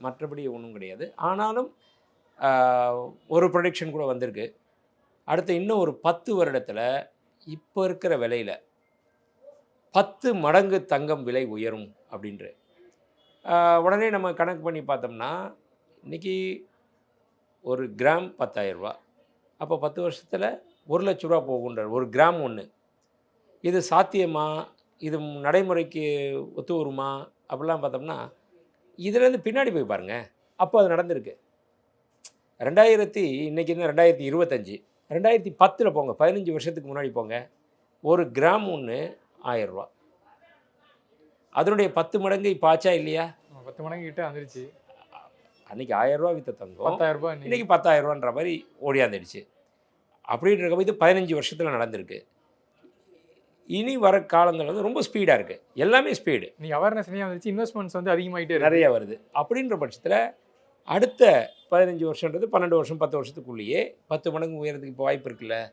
மற்றபடி ஒன்றும் கிடையாது. ஆனாலும் ஒரு ப்ரொடிக்ஷன் கூட வந்திருக்கு. அடுத்த இன்னும் ஒரு பத்து வருடத்தில் இப்போ இருக்கிற விலையில் பத்து மடங்கு தங்கம் விலை உயரும் அப்படின்ட்டு உடனே நம்ம கணக்கு பண்ணி பார்த்தோம்னா இன்றைக்கி ஒரு கிராம் பத்தாயிரரூபா அப்போ பத்து வருஷத்தில் ஒரு லட்ச ரூபா போகுன்றார் ஒரு கிராம் ஒன்று இது சாத்தியமா? இது நடைமுறைக்கு ஒத்து வருமா? அப்படிலாம் பார்த்தோம்னா இதுலேருந்து பின்னாடி போய் பாருங்க. அப்போ அது நடந்திருக்கு. ரெண்டாயிரத்தி இன்னைக்கு என்ன ரெண்டாயிரத்தி இருபத்தஞ்சி. ரெண்டாயிரத்தி பத்தில் போங்க பதினஞ்சு வருஷத்துக்கு முன்னாடி போங்க. ஒரு கிராம் ஒன்று ஆயிரரூவா அதனுடைய பத்து மடங்கு இப்போ ஆச்சா இல்லையா பத்து மடங்கு கிட்ட வந்துருச்சு. அன்னைக்கு ஆயிரரூவா வித்த தங்கம். பத்தாயிரம் ரூபாய் இன்னைக்கு. இன்னைக்கு பத்தாயிரரூவான்ற மாதிரி ஓடியாந்துடுச்சு. இருக்கப்போ இது பதினஞ்சு வருஷத்தில் நடந்திருக்கு. இனி வர காலங்கள் வந்து ரொம்ப ஸ்பீடாக இருக்குது எல்லாமே ஸ்பீடு இன்னைக்கு அவேர்னஸ் நிறைய வந்துருச்சு இன்வெஸ்ட்மெண்ட்ஸ் வந்து அதிகமாயிட்டே இருக்கு. நிறைய வருது. அப்படின்ற பட்சத்தில் அடுத்த பதினஞ்சு வருஷன்றது பன்னெண்டு வருஷம் பத்து வருஷத்துக்குள்ளேயே பத்து மடங்கு உயரத்துக்கு இப்போ வாய்ப்பு இருக்குல்ல?